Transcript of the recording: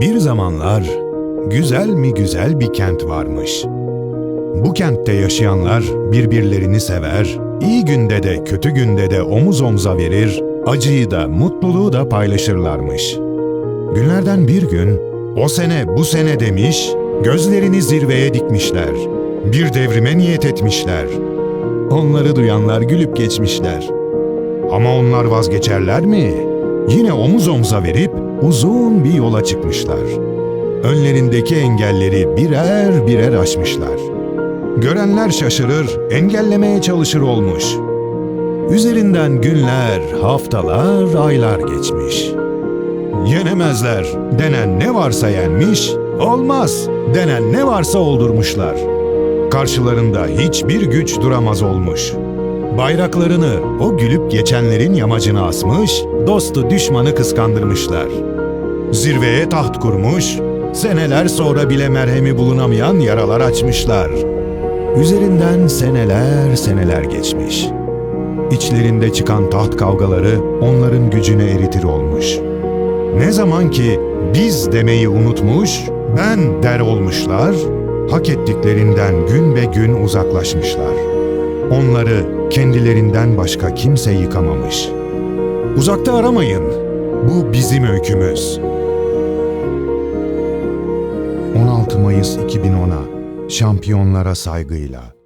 Bir zamanlar güzel mi güzel bir kent varmış. Bu kentte yaşayanlar birbirlerini sever, iyi günde de kötü günde de omuz omza verir, acıyı da mutluluğu da paylaşırlarmış. Günlerden bir gün, o sene bu sene demiş, gözlerini zirveye dikmişler. Bir devrime niyet etmişler. Onları duyanlar gülüp geçmişler. Ama onlar vazgeçerler mi? Yine omuz omza verip uzun bir yola çıkmışlar. Önlerindeki engelleri birer birer aşmışlar. Görenler şaşırır, engellemeye çalışır olmuş. Üzerinden günler, haftalar, aylar geçmiş. Yenemezler denen ne varsa yenmiş, olmaz denen ne varsa oldurmuşlar. Karşılarında hiçbir güç duramaz olmuş. Bayraklarını o gülüp geçenlerin yamacına asmış, dostu düşmanı kıskandırmışlar. Zirveye taht kurmuş, seneler sonra bile merhemi bulunamayan yaralar açmışlar. Üzerinden seneler seneler geçmiş. İçlerinde çıkan taht kavgaları onların gücünü eritir olmuş. Ne zaman ki biz demeyi unutmuş, ben der olmuşlar, hak ettiklerinden gün be gün uzaklaşmışlar. Onları kendilerinden başka kimse yıkamamış. Uzakta aramayın, bu bizim öykümüz. 16 Mayıs 2010'a şampiyonlara saygıyla.